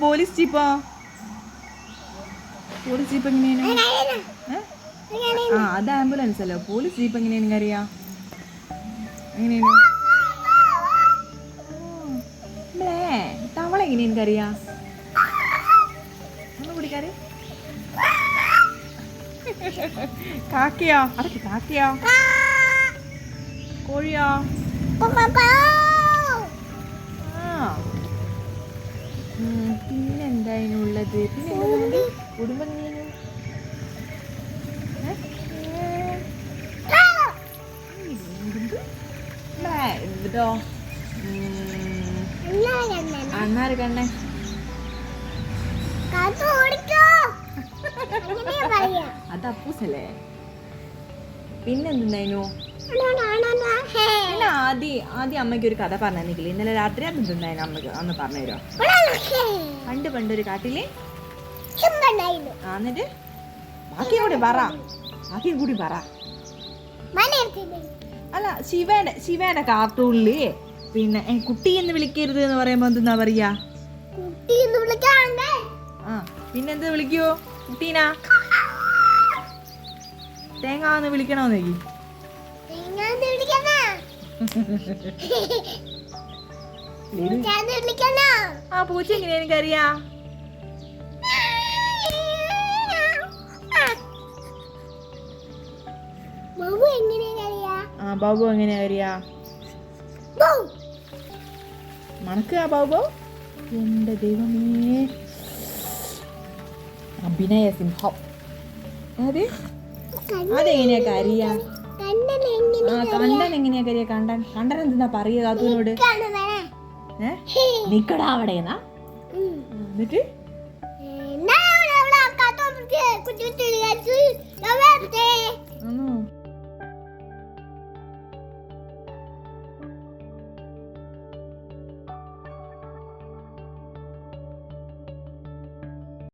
Police ജീപ്പാ? Police jeep എങ്ങനെയാണ്? ആ അത് ആംബുലൻസ് അല്ലോ? പോലീസ് ജീപ്പ് എങ്ങനെയാണ് കറിയാ? എങ്ങനെയാണ്? തവള എങ്ങനെയാണ് അറിയാ ഒന്ന് കുടിക്കാറ് കാക്കയോ? അടക്ക് കാക്കയോ? കോഴിയോ? പിന്നെന്താ ഇതിനുള്ളത് പിന്നെ എന്താ കുടുംബങ്ങനെയാണ് ഇതോ അണ്ണാറ് കണ്ണേ. അത് അപ്പൂസല്ലേ പിന്നെന്തായിരുന്നു പിന്നെ ആദ്യം ആദ്യം അമ്മയ്ക്ക് ഒരു കഥ പറഞ്ഞില്ല ഇന്നലെ രാത്രി അത് എന്തുണ്ടായിരുന്നു അമ്മയ്ക്ക് അന്ന് പറഞ്ഞുതരോ പണ്ട് പണ്ടൊരു കാട്ടിൽ എന്നിട്ട്? ബാക്കി കൂടി പറ. ബാക്കി കൂടി പറ. അല്ല ശിവയുടെ ശിവയുടെ കാർട്ടൂണിൽ പിന്നെ കുട്ടി എന്ന് വിളിക്കരുത് എന്ന് പറയുമ്പോ എന്താ പറയാ? ആ പിന്നെന്ത് വിളിക്കോ? കുട്ടീനാ? തേങ്ങ വന്ന് വിളിക്കണോന്ന് നോക്കി ആ പൂച്ച എങ്ങനെയാ എനിക്കറിയാ? ആ ബാബു എങ്ങനെയാ അറിയാ? മണക്കുക ബാബു? എന്റെ ദൈവമേ. അഭിനയ സിംഹം. അത് അതെങ്ങനെയാ കരിയ? ആ കണ്ടൻ എങ്ങനെയാ കരിയ? കണ്ടൻ കണ്ടൻ എന്തെന്നാ പറയുക കാത്തൂനോട് നിക്കടാ അവിടെന്നാ. എന്നിട്ട്?